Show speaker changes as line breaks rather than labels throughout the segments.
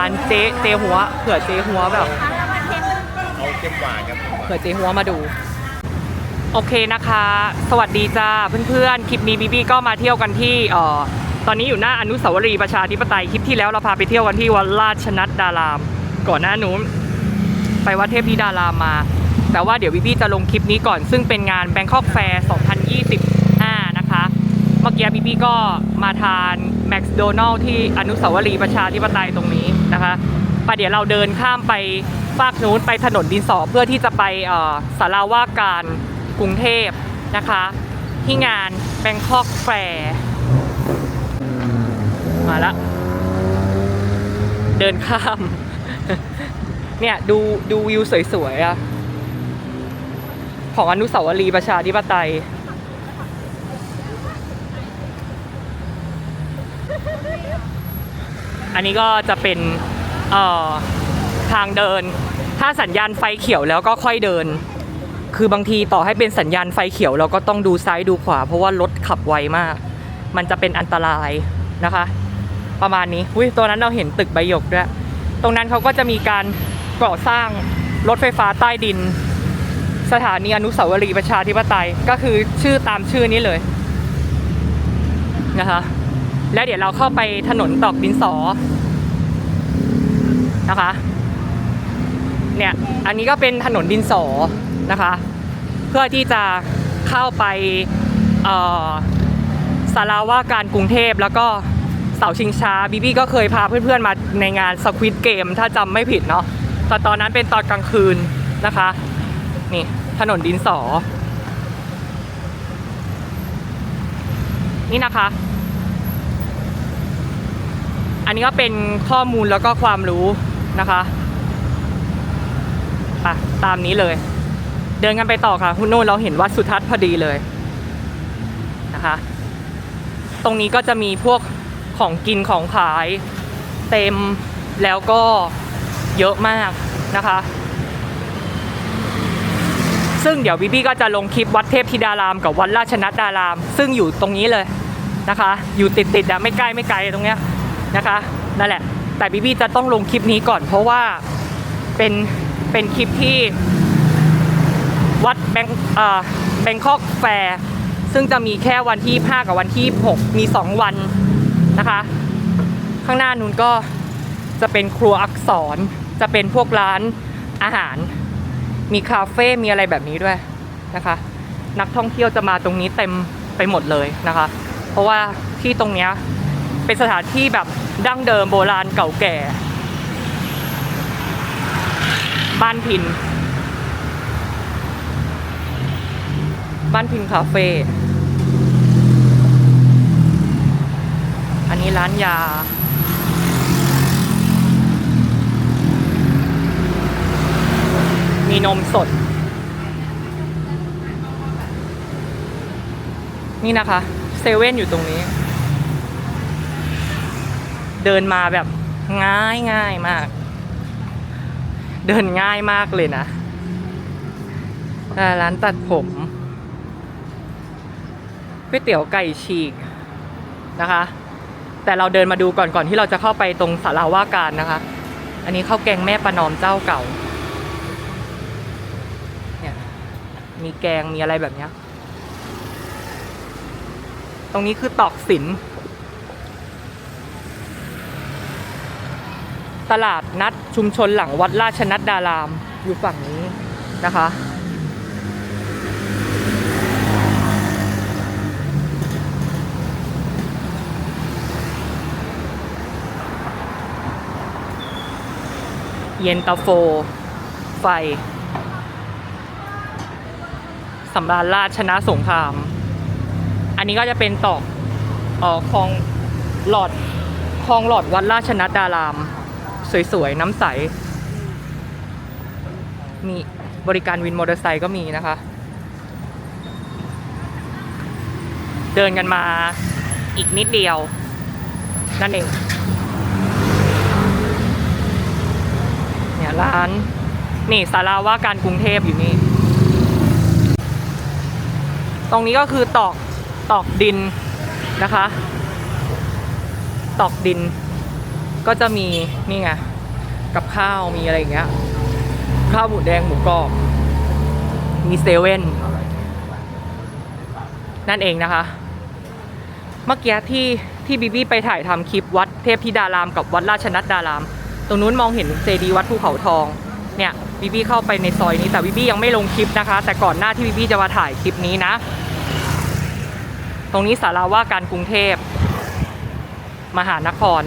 ร้านเจ๊เจ๊หัวเผื่อเจ๊หัวแบบ
เอาเค็มหวานครับเค็มหวาน
เผื่อเจ๊หัวมาดู โอเคนะคะ สวัสดีจ้าเพื่อนๆ คลิปนี้บีบีก็มาเที่ยวกันที่เอ่อตอนนี้อยู่หน้าอนุสาวรีย์ประชาธิปไตยคลิปที่แล้วเราพาไปเที่ยวกันที่วัดราชนัดดาราม ก่อนหน้านู้นไปวัดเทพธิดารามมา แต่ว่าเดี๋ยวบีบีจะลงคลิปนี้ก่อน ซึ่งเป็นงาน Bangkok Fair 2025 นะคะ เมื่อกี้บีบีก็มาทานแม็กซ์โดนัลที่อนุสาวรีย์ประชาธิปไตยตรงนี้ นะคะไปเดี๋ยวเราเดินข้ามไปฝากนู้นไปถนนดินสอเพื่อที่จะไปเอ่อศาลาว่าการกรุงเทพนะคะ ที่งาน Bangkok Fair มาละเดินข้าม เนี่ยดูดูวิวสวยๆอะของอนุสาวรีย์ประชาธิปไตย อันนี้ก็จะเป็นทางเดิน ถ้าสัญญาณไฟเขียวแล้วก็ค่อยเดิน คือบางทีต่อให้เป็นสัญญาณไฟเขียวเราก็ต้องดูซ้ายดูขวา เพราะว่ารถขับไวมาก มันจะเป็นอันตรายนะคะ ประมาณนี้อุ้ยตัวนั้นเราเห็นตึกใบหยกด้วยตรงนั้นเขาก็จะมีการก่อสร้างรถไฟฟ้าใต้ดิน สถานีอนุสาวรีย์ประชาธิปไตยก็คือชื่อตามชื่อนี้เลยนะคะ แล้วเดี๋ยวเราเข้าไปถนนตอกดินสอนะคะ เนี่ยอันนี้ก็เป็นถนนดินสอนะคะ เพื่อที่จะเข้าไปเอ่อศาลาว่าการกรุงเทพแล้วก็เสาชิงช้าบีบี้ก็เคยพาเพื่อนๆมาในงานสควิตเกมถ้าจำไม่ผิดเนาะแต่ตอนนั้นเป็นตอนกลางคืนนะคะ นี่ถนนดินสอ นี่นะคะ อันนี้ก็เป็นข้อมูลแล้วก็ความรู้นะคะไปตามนี้เลย เดินกันไปต่อค่ะคุณโน่นเราเห็นวัดสุทัศน์พอดีเลยนะคะ ตรงนี้ก็จะมีพวกของกินของขาย เต็มแล้วก็เยอะมากนะคะ ซึ่งเดี๋ยวบีบี้ก็จะลงคลิปวัดเทพธิดารามกับวัดราชนัดดาราม ซึ่งอยู่ตรงนี้เลยนะคะ อยู่ติดติดๆอะไม่ใกล้ไม่ไกลตรงเนี้ย นะคะนั่นแหละ แต่บีบี้จะต้องลงคลิปนี้ก่อน เพราะว่าเป็นเป็นคลิปที่วัดแบงเอ่อแบงคอกแฟร์ซึ่งจะมีแค่วันที่ 5 กับวันที่ 6 มี 2 วันนะคะ ข้างหน้านู้นก็จะเป็นครัวอักษร จะเป็นพวกร้านอาหาร มีคาเฟ่มีอะไรแบบนี้ด้วยนะคะ นักท่องเที่ยวจะมาตรงนี้เต็มไปหมดเลยนะคะ เพราะว่าที่ตรงเนี้ย เป็นสถานที่แบบดั้งเดิมโบราณเก่าแก่ บ้านพิน บ้านพินคาเฟ่อันนี้ร้านยามีนมสด นี่นะคะเซเว่นอยู่ตรงนี้ เดินมาแบบง่ายง่ายมาก เดินง่ายมากเลยนะร้านตัดผมก๋วยเตี๋ยวไก่ฉีกนะคะ แต่เราเดินมาดูก่อนก่อนที่เราจะเข้าไปตรงศาลาว่าการนะคะ อันนี้ข้าวแกงแม่ประนอมเจ้าเก่าเนี่ยมีแกงมีอะไรแบบเนี้ยตรงนี้คือตอกสิน ตลาดนัดชุมชนหลังวัดราชนัดดารามอยู่ฝั่งนี้นะคะ เย็นตาโฟ ไฟสำราญราชชนะสงคราม อันนี้ก็จะเป็นตอกอ่อคลองหลอดคลองหลอดวัดราชนัดดาราม สวยๆ น้ำใส มีบริการวินมอเตอร์ไซค์ก็มีนะคะ เดินกันมาอีกนิดเดียว นั่นเอง เนี่ยร้าน นี่สาราว่าการกรุงเทพอยู่นี่ ตรงนี้ก็คือตอกตอกดินนะคะ ตอกดิน ก็จะมีนี่ไงกับข้าวมีอะไรอย่างเงี้ยข้าวหมูแดงหมูกรอบมีเซเว่นนั่นเองนะคะ เมื่อกี้ที่ที่บีบี้ไปถ่ายทำคลิปวัดเทพธิดารามกับวัดราชนัดดาราม ตรงนู้นมองเห็นเจดีย์วัดภูเขาทองเนี่ยบีบี้เข้าไปในซอยนี้แต่บีบี้ยังไม่ลงคลิปนะคะ แต่ก่อนหน้าที่บีบี้จะมาถ่ายคลิปนี้นะ ตรงนี้สาราว่าการกรุงเทพ มหานคร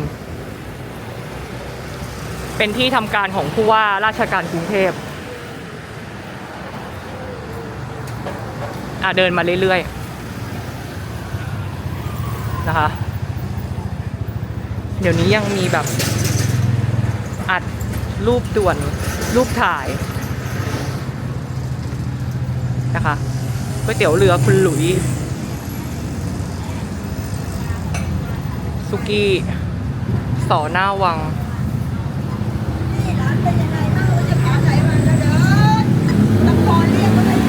เป็นที่ทำการของผู้ว่าราชการกรุงเทพอะเดินมาเรื่อยๆนะคะ เดี๋ยวนี้ยังมีแบบ อัดรูปด่วนรูปถ่ายนะคะก๋วยเตี๋ยวเรือคุณหลุยสุกี้สอหน้าวัง
นี่ร้านเป็นยังไงบ้างเราจะพาใครมาแล้วเด้อตะโกนเรียกเขาเลย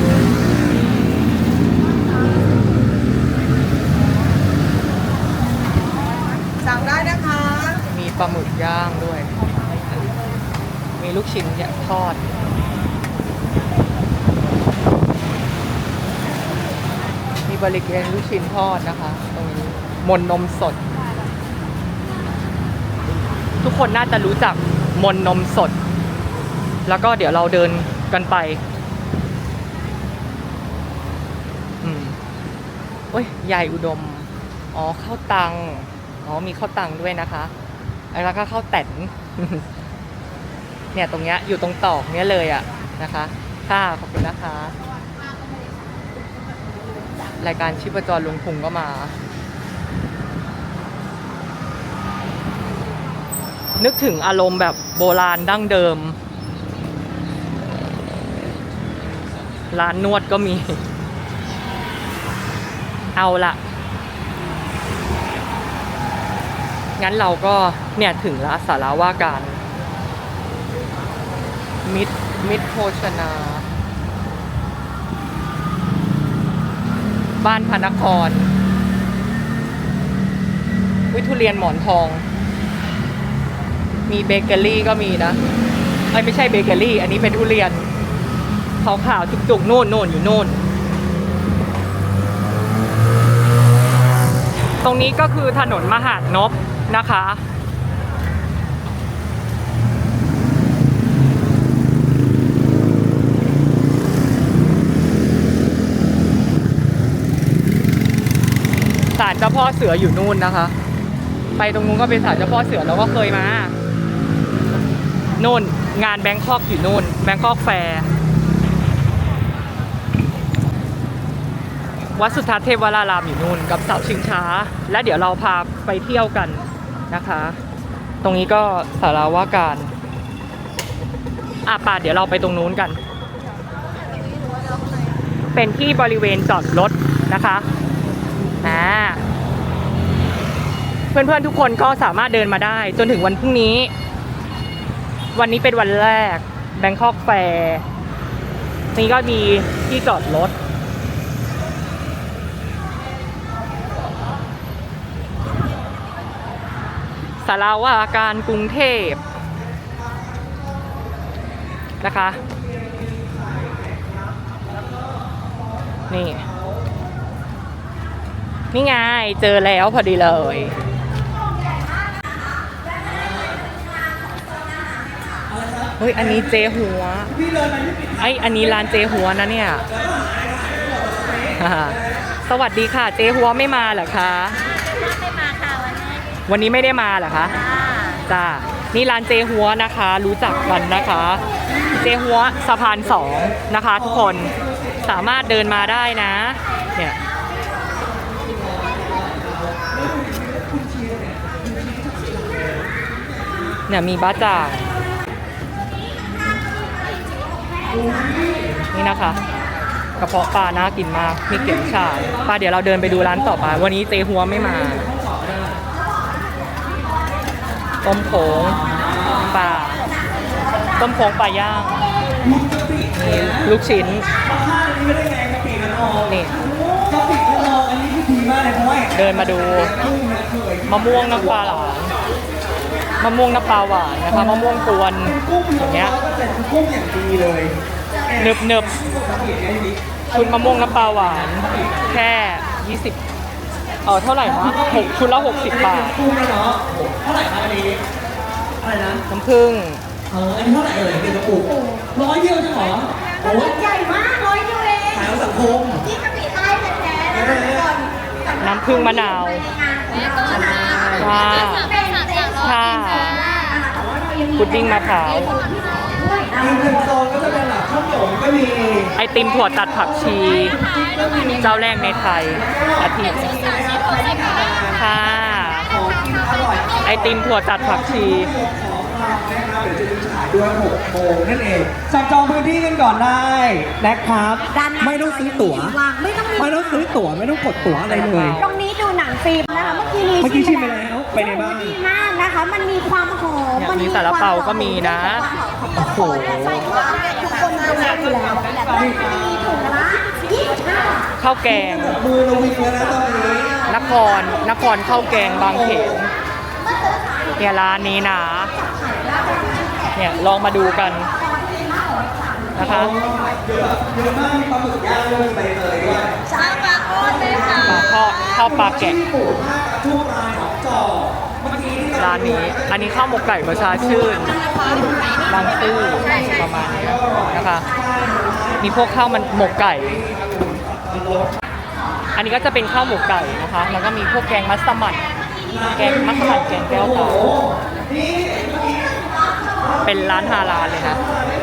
สั่งได้นะคะ
มีป ลาหมึกย่างด้วย มีลูกชิ้นย่างทอด มีบริเกนลูกชิ้นทอดนะคะ ตรงนี้มนนมสด ทุกคนน่าจะรู้จักมนนมสด แล้วก็เดี๋ยวเราเดินกันไปอืมโอ้ยใหญ่อุดม อ๋อข้าวตัง อ๋อมีข้าวตังด้วยนะคะ แล้วก็ข้าวแต่นเนี่ยตรงเนี้ยอยู่ตรงตอกเนี้ยเลยอะนะคะ ค่ะขอบคุณนะคะ รายการชิปจรลุงพุงก็มา นึกถึงอารมณ์แบบโบราณดั้งเดิม ร้านนวดก็มี เอาละ งั้นเราก็เนี่ยถึงละสาราว่าการ มิดมิดโภชนา บ้านพระนครวิทุเรียนหมอนทอง มีเบเกอรี่ก็มีนะไอ้ไม่ใช่เบเกอรี่ อันนี้เป็นทุเรียนขาวๆจุกๆโน่นโน่นอยู่โน่น ตรงนี้ก็คือถนนมหาดนบ นะคะ ศาลเจ้าพ่อเสืออยู่นู่นนะคะ ไปตรงนู้นก็เป็นศาลเจ้าพ่อเสือเราก็เคยมานู่นงานแบงคอกอยู่นู่นแบงคอกแฟร์วัดสุทัศน์เทพวรารามอยู่นู่นกับเสาชิงช้า และเดี๋ยวเราพาไปเที่ยวกัน นะคะ ตรงนี้ก็สาราว่าการอะป่าเดี๋ยวเราไปตรงนู้นกัน เป็นที่บริเวณจอดรถนะคะอ่าเพื่อนๆทุกคนก็สามารถเดินมาได้ จนถึงวันพรุ่งนี้ วันนี้เป็นวันแรกแบงคอกแฟร์นี่ก็มีที่จอดรถ สาราว่าการกรุงเทพนะคะ นี่ นี่ไง เจอแล้วพอดีเลยเฮ้ย อันนี้เจหัว ไออันนี้ร้านเจหัวนะเนี่ย สวัสดีค่ะ เจหัวไม่มาเหรอคะ
วันนี้
วันนี้ไม่ได้มาเหรอคะ
ค่ะ
จ้านี่ร้านเจหัวนะคะ รู้จักกันนะคะ เจหัวสะพานสองนะคะทุกคนสามารถเดินมาได้นะ เนี่ยเนี่ยมีบ้าจ่างนี่นะคะกระเพาะปลาน่ากินมาก มีเกี๊ยวฉ่ายปลาเดี๋ยวเราเดินไปดูร้านต่อไป วันนี้เจหัวไม่มา ต้มโขงปลาต้มโขงปลาย่างนี่ลูกชิ้นนี่
กะปิไม่ลองอันนี้คือดีมากเลยเพราะว่า
เดินมาดูมะม่วงน้ำปลาหวานมะม่วงน้ำปลาหวานนะคะมะม่วงกวนอย่างเงี้ย
เป็นกุ้งอย่างดีเลย
เนึบเนึบชุดมะม่วงน้ำปลาหวาน แค่ 20 เออเท่าไหร่นะหกชุดละ60บาท
กุ้งแล้วเนาะเท่าไหร่ครับอันนี้อะไรนะ
น้ำผึ้ง
เอออันนี้เท่าไหร่เอ่ยเป็นกระปุกร้อยเดียวจะเหรอโอ้ย
ใหญ่มากร้อยเดียวเอง
ขายเอาสังคม
ที่กะปิใต้แท้ๆนะคะทุกคน
น้ำผึ้งมะนาว
ในงานของเรานะคะ
ค่ะ
เป็นเต็ม
ค่ะพุดดิ้งมะพร้าว
อีกหนึ่งโซนก็จะเป็นแบบข้าวหนมก็มี
ไอติมถั่วตัดผักชี เจ้าแรกในไทยอาทิตย์ค่ะ
ของกินอร่อย
ไอติมถั่วตัดผักชี
ของเรานะครับเดี๋ยวจะมีขายด้วย6โมงนั่นเองจับจองพื้นที่กันก่อนได้นะครับ
ด้านหน้า
ไม่ต้องซื้อตั๋ว
วางไม่ต้อง
ไม่ต้องซื้อตั๋วไม่ต้องกดตั๋วอะไรเลย
ตรงนี้ดูหนังฟิล์มนะคะเมื่อกี้นี้
เมื่อกี้ชิมไปแล้วเป็นไงบ้าง
ดีมากนะคะ มันมีความหอม
เนี่ย
มัน
มีซาลาเปาก็มีนะ
โอ้โหใส่ว่าทุกคนรู้อยู่แล้วแบบมีถุงละ25บาท
ข้าวแกง
มือเราวิ่งแล้วนะตอนนี้
นคร นครข้าวแกงบางเขนเนี่ยร้านนี้นะเนี่ยลองมาดูกันนะคะ
เยอะเยอะมากมีปลาหมึกย่างด้วยมีใบเตยด้วย
ช้างปลาโอนเลยค่ะ
ปลาทอดข้าวปลาแกะ
ที่ปลูกมากกับทุกรายของจอเมื่อกี้ที่
ร้านนี้ อันนี้ข้าวหมกไก่ประชาชื่นบางซื่อประมาณนี้นะคะ มีพวกข้าวมันหมกไก่ อันนี้ก็จะเป็นข้าวหมกไก่นะคะ แล้วก็มีพวกแกงมัสมั่นแกงมัสมั่นแกงแก้วตาเป็นร้านฮาลาลเลยนะ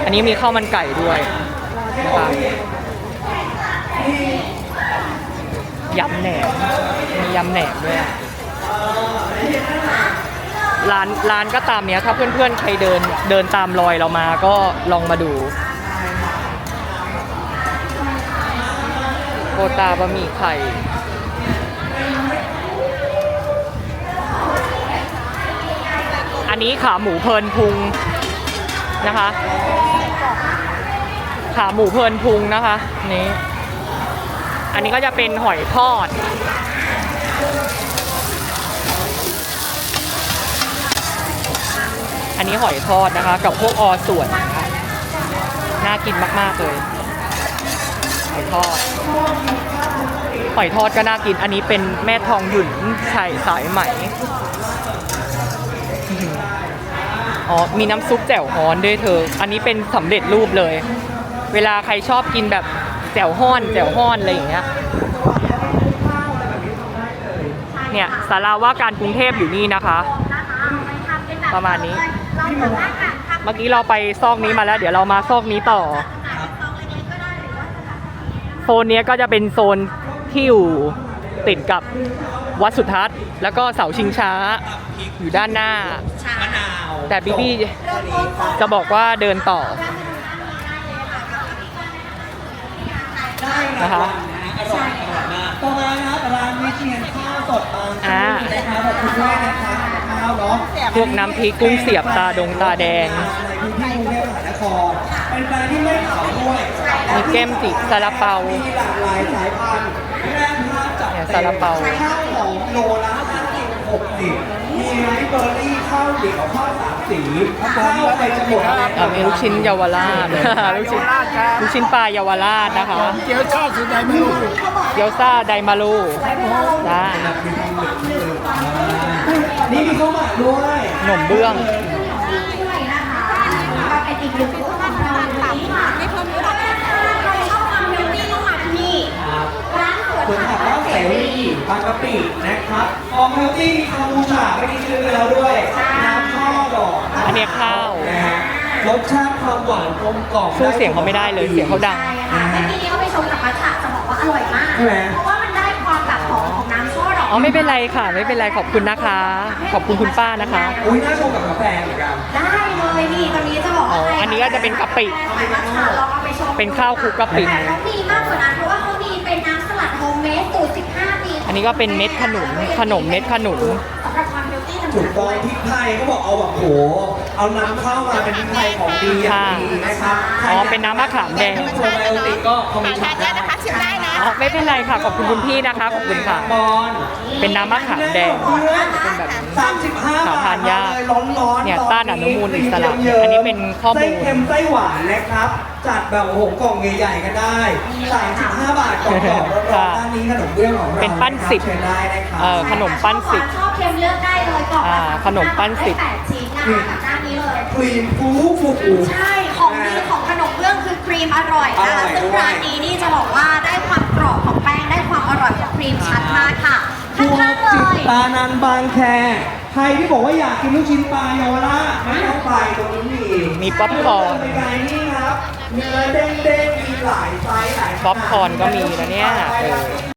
อันนี้มีข้าวมันไก่ด้วยนะคะยำแหนมมียำแหนมด้วยอะ ร้านร้านก็ตามเนี้ยถ้าเพื่อนๆใครเดินเดินตามรอยเรามาก็ลองมาดูโกตาบะหมี่ไข่อันนี้ขาหมูเพลินพุงนะคะ ขาหมูเพลินพุงนะคะ นี้ อันนี้ก็จะเป็นหอยทอด อันนี้หอยทอดนะคะ กับพวกอส่วนนะคะน่ากินมากๆเลยหอยทอดหอยทอดก็น่ากิน อันนี้เป็นแม่ทองหยุ่นไข่สายไหม อ๋อ มีน้ำซุปแจ่วฮ้อนด้วยเธอ อันนี้เป็นสำเร็จรูปเลย เวลาใครชอบกินแบบแจ่วฮ้อนแจ่วฮ้อนอะไรอย่างเงี้ย เนี่ยสาราว่าการกรุงเทพอยู่นี่นะคะ ประมาณนี้ เมื่อกี้เราไปซอกนี้มาแล้ว เดี๋ยวเรามาซอกนี้ต่อ โซนเนี้ยก็จะเป็นโซนที่อยู่ติดกับวัดสุทัศน์ แล้วก็เสาชิงช้าอยู่ด้านหน้า
มะนาว
แต่บีบี้จะบอกว่าเดินต่อนะคะ
อร่อยอร่อยมากต่อมานะครับร้านวิเชียนข้าวสดบาง
อ่า
นะครับขอบคุณด้วยนะคะข้าวเนาะ
พวกน้ำพริกกุ้งเสียบตาดงตาแดง
ในพื้นที่กรุงเทพมหานครเป็นแบรนด์ที่ไม่ขาวด้วย
มีแก้มจิกซาลาเปา
มีหลากหลายสายพันธุ์แรกภาพจัด
เนี่ยซาลาเปา
ข้าวหอมโลละ50 60มีไรซ์เบอร์รี่ข้าวเหนียวข้าวสามสีข้าวไปจมูก
อ่ามีลูกชิ้นเยาวราช ลูกชิ้นลูกชิ้นปลาเยาวราชนะคะ
เกี๊ยวชอบสุดใจไม่รู้
เกี๊ยวซ่าไดมารูจ้า
นี่มีข้าวหมากด้วย
ขนมเบื้อง
เป็นอีกหนึ่งผู้ทำงานค่ะไม่เพิ่มเติมใครชอบความเฮลตี้ต้องมาที่นี่ร้านสวน
ส่วน
ผั
ผั
ก
กว่าเสรีบางกะปินะครับออมเฮลตี้มีคาบูชาไม่ได้ซื้อไปแล้วด้วย น้ำข้าวดอก
อันเนี้ยข้าว
นะฮะรสชาติความหวานกลมกล่อม
สู้เสียงเขาไม่ได้เลยเสียงเขาดัง
ใช่ค่ะเมื่อกี้นี้ก็ไปชมกับมัทฉะจะบอกว่าอร่อยมาก
ใช่ไหม
เพราะว่า อดอก
อ๋อไม่เป็นไรค่ะ ไม่เป็นไรขอบคุณนะคะ ขอบคุณคุณป้านะคะ
อุ้ยน่าชมกับกาแฟเหมือนกัน
ได้เลยนี่ตอนนี้จะบอก
อ๋อ
ว่า
อันนี้ก็จะเป็นกะปิ
มัทฉะลองเอาไปชม
เป็นข้าวคลุกกะปิ
แต่ต้องมีมากกว่านั้นเพราะว่าเขามีเป็นน้ำสลัดโฮมเมดสูตร15 ปี
อันนี้ก็เป็นเม็ดขนุนขนมเม็ดขนุน
สำหรับความเฮลตี้
ถูกต้องพริกไทยเขาบอกเอาแบบโห เอาน้ำข้าวมาเป็นพริกไทยของดีอย่างดีนะครับ
อ๋อเป็นน้ำมะขามแดง
โปรไบโอติกก็คอมมิชชั่นได้
นะคะชิมได้นะ
อ๋อไม่เป็นไรค่ะ ขอบคุณคุณพี่นะคะ ขอบคุณค่ะ
บอล
เป็นน้ำมะขามแดง เป็นแบบนี้
สามสิบห้า
หา
บาท
ทานยาก
เลยร้อนๆ
เนี่ย
ต
ต้านอนุมูลอิสระอันนี้เป็นข้อมูล
ไส้เค็มไส้หวานนะครับ จัดแบบโอ้โหกล่องใหญ่ๆก็ได้35บาทกล่องๆร้อนๆด้านนี้ขนมเบื้องของเรา
เป็นปั้นสิบ
เชิญได้นะครับ
เอ่อขนมปั้นสิบ
ชอบเค็มเลือกได้เลยกล่องละ
อ่าขนมปั้นสิบ
ได้แปดชิ้นนะคะกับหน้านี้เลย
ครีมฟูฟูฟู
ใช่ ของดีของขนมเบื้องคือครีมอร่อย
อ
นะ
ร่
คะ
อย
ซึ่ง
ด้วย
ร้านนี้นี่จะบอกว่าได้ความ อร่อยของครีมชัดมากค่ะ
พว
ข้ากงๆเล
จิต
ย
ตานันบางแค ใครที่บอกว่าอยากกินลูกชิ้นปลาเยาวราชไม่ต้องไปตรงนี้มี
มีป๊อปคอร์น
เดิไปไกลนี่ครับ เนื้อเด้งๆมีหลายไซส์หลายขนาด
ป๊อปคอร์นก็มีนะเนี่ยเออ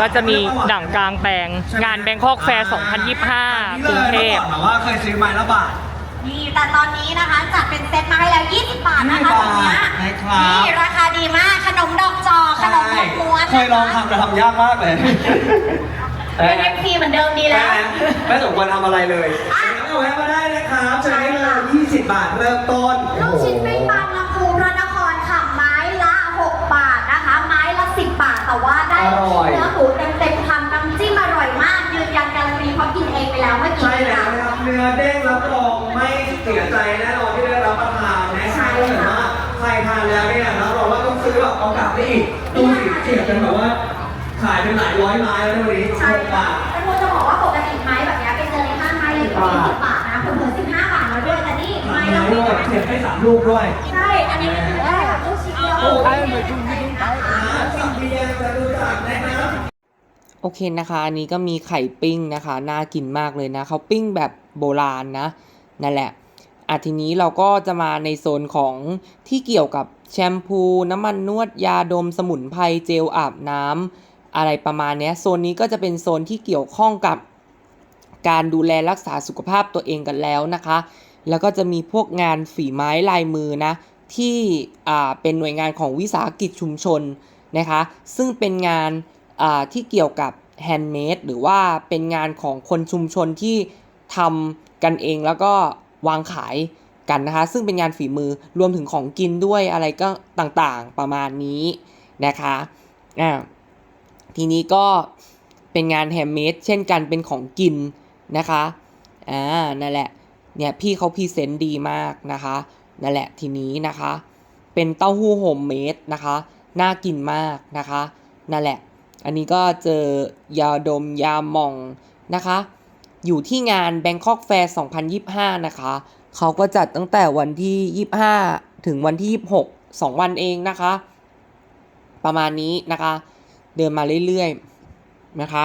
ก็จะมีหนังกลางแปลง งานแบงคอกแฟร์ 2025 กรุงเทพ
แต่ว่าเคยซื้อไม้ละบาท
นี่แต่ตอนนี้นะคะจัดเป็นเซตมาให้แล้ว 20 บาทนะคะ
20
ตรงเนี้ย
บาทนะครับ
นี่ราคาดีมากขนมดอกจอกขนมดอกม้วน
เคยลองทำแต่ทำยากมากเลย
เป็นเอฟซีเหมือนเดิมดีแล้ว
ไม่สมควรทำอะไรเลยเอาแวะมาได้นะครับเชิญได้เลย 20 บาทเริ่มต้น
ลูกชิ้นปิ้งบาง แต่ว่าได้
อร่อย
เนื้อหมูเต็มๆคำน้ำจิ้มอร่อยมาก ยืนยันการันตีเพราะกินเองไปแล้วเมื่อกี้
ใช่แล้วนะครับเนื้อเด้งรับรองไม่เสียใจแน่นอนที่ได้รับประทานนะใช่เลยว่าใครทานแล้วเนี่ยรับรองว่าต้องซื้อแบบเอากลับได้อีกดูสิเสียบกันแบบว่า ขายเป็นหลายร้อยไม้แล้วในวันนี้
ใช่
หก
ค่ะ
บาท
แต่คุณจะบอกว่าปกติไม้แบบเนี้ยไปเจอในห้างไม้เลย20บาทนะคุณเหลือ15บาทแล้วด้วยแต่นี่ไม้
ไม้
ละ
ด้วย
10
เสียบให้สามลูกด้วย
ใช่ อันนี้มันถือได้แบบลูกชิ้นเดียว
โอ้ย
นะคะ
หาสิ่งเบียร์
โอเคนะคะอันนี้ก็มีไข่ปิ้งนะคะ น่ากินมากเลยนะเขาปิ้งแบบโบราณนะ นั่นแหละอะทีนี้เราก็จะมาในโซนของที่เกี่ยวกับแชมพูน้ำมันนวดยาดมสมุนไพรเจลอาบน้ำอะไรประมาณนี้โซนนี้ก็จะเป็นโซนที่เกี่ยวข้องกับการดูแลรักษาสุขภาพตัวเองกันแล้วนะคะ แล้วก็จะมีพวกงานฝีไม้ลายมือนะ ที่อ่าเป็นหน่วยงานของวิสาหกิจชุมชน นะคะ ซึ่งเป็นงานที่เกี่ยวกับแฮนด์เมดหรือว่าเป็นงานของคนชุมชนที่ทำกันเองแล้วก็วางขายกันนะคะ ซึ่งเป็นงานฝีมือรวมถึงของกินด้วยอะไรก็ต่างๆประมาณนี้นะคะอ่าทีนี้ก็เป็นงานแฮนด์เมดเช่นกันเป็นของกินนะคะอ่านั่นแหละเนี่ยพี่เขาพรีเซนต์ดีมากนะคะนั่นแหละทีนี้นะคะ เป็นเต้าหู้โฮมเมดนะคะ น่ากินมากนะคะ นั่นแหละ อันนี้ก็เจอยาดมยาหม่องนะคะ อยู่ที่งาน Bangkok Fair 2025 นะคะ เขาก็จัดตั้งแต่วันที่ 25 ถึงวันที่ 26 2 วันเองนะคะ ประมาณนี้นะคะ เดินมาเรื่อยๆนะคะ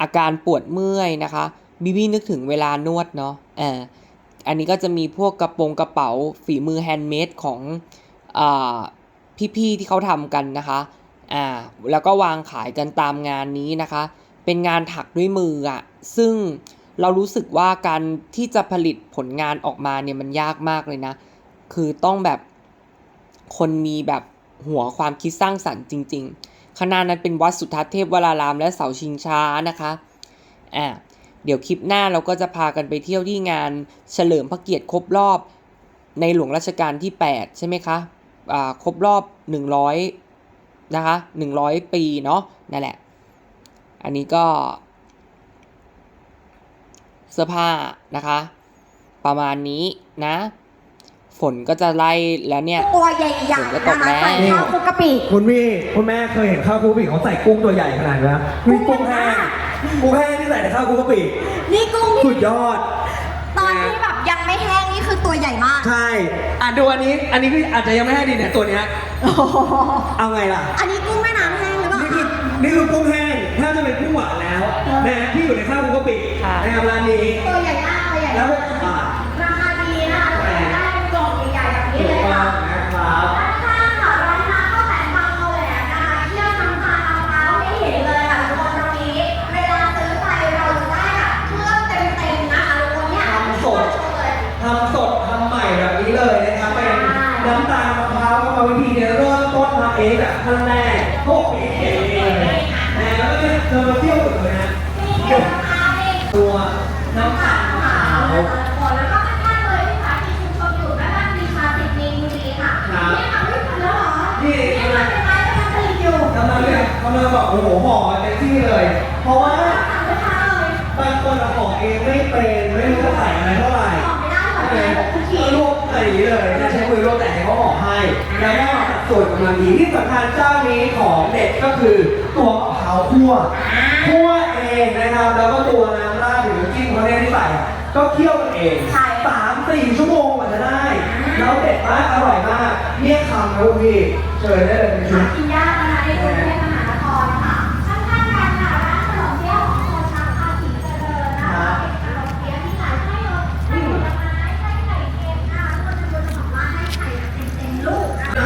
อาการปวดเมื่อยนะคะบิบี้นึกถึงเวลานวดเนาะอ่าอันนี้ก็จะมีพวกกระโปรงกระเป๋าฝีมือแฮนด์เมดของอ่า พี่ๆที่เขาทำกันนะคะอ่าแล้วก็วางขายกันตามงานนี้นะคะ เป็นงานถักด้วยมืออะซึ่งเรารู้สึกว่าการที่จะผลิตผลงานออกมาเนี่ยมันยากมากเลยนะ คือต้องแบบคนมีแบบหัวความคิดสร้างสรรค์จริง ๆ คณะนั้นเป็นวัดสุทัศน์เทพวราราม และเสาชิงช้านะคะอ่าเดี๋ยวคลิปหน้าเราก็จะพากันไปเที่ยวที่งานเฉลิมพระเกียรติครบรอบ
ในหลวงรัชกาลที่ 8 ใช่ไหมคะ ครบรอบ 100 นะคะ 100 ปีเนาะนั่นแหละ อันนี้ก็ เสื้อผ้านะคะ ประมาณนี้นะ ฝนก็จะไล่แล้วเนี่ย
ตัวใหญ่
ฝนก็
ๆ
ต
นะ
ก
คะ
แล้ว
ใส่ข้าวคลุกกะปิ
คุณพี่คุณแม่เคยเห็นข้าวคลุกกะปิเขาใส่กุ้งตัวใหญ่ขนาดนี้ไหมมีกุ้งแห้งกุ้งแห้งที่ใส่ในข้าวคลุกกะปิ
นี่กุ้ง
สุ
ที่
ดยอด
ตอนที่แบบยังไม่แห้งนี่คือตัว ใหญ่มาก
ใช่อะดูอันนี้อันนี้คืออาจจะยังไม่ให้ดีเนี่ยตัวเนี้ย
โอ้โห
เอาไงล่ะ
อันนี้กุ้งแม่น้ำแห้งหรือเปล่า
นี่คือนี่คือกุ้งแห้งถ้าจะเป็นกุ้งหวานแล้วนะฮะที่อยู่ในข้าวคลุกกะปิ
ค่ะ
นะครับร้านนี้
ตัวใหญ่มากตัวใหญ่
แล้ว
มาก
อ
ย่างนี้เลยจะ
ใช้
มือรว
บแต่ให้เขาห่อให้ แล้วก็สัดส่วนกำลังดีที่สำคัญเจ้านี้ของเด็ดก็คือตัวมะพร้าวคั่วคั่วเองนะครับ แล้วก็ตัวน้ำราดหรือน้ำจิ้มเขาเนี่ยที่ใส่อะก็เคี่ยวกันเองสามสี่ชั่วโมงกว่าจะได้ แล้วเด็ดมากอร่อยมากเนี่ยคำนะคุณพี่เชิญได้เลยเป็นชุ
หา
ด
กินยากนะคะในกรุงเทพมหาน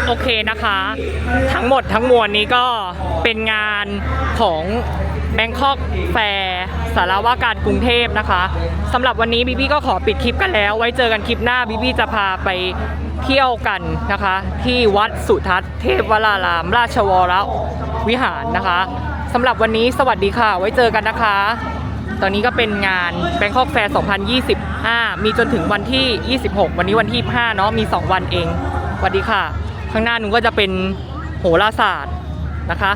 โอเค
นะคะ ทั้งหมดทั้งมวลนี้ก็เป็นงานของแบงคอกแฟร์สารว่าการกรุงเทพนะคะสำหรับวันนี้บีบี้ก็ขอปิดคลิปกันแล้ว ไว้เจอกันคลิปหน้าบีบี้จะพาไปเที่ยวกันนะคะ ที่วัดสุทัศน์เทพวราราม ราชวรวิหารนะคะสำหรับวันนี้สวัสดีค่ะ ไว้เจอกันนะคะ ตอนนี้ก็เป็นงาน Bangkok Fair 2025 มีจนถึงวันที่ 26 วันนี้วันที่ 5 เนาะมี 2 วันเองสวัสดีค่ะ ข้างหน้านู้งก็จะเป็นโหราศาสตร์นะคะ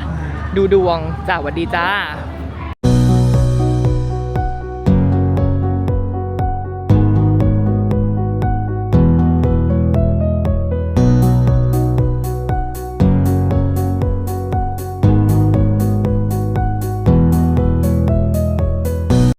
ดูดวงจ้าสวัสดีจ้า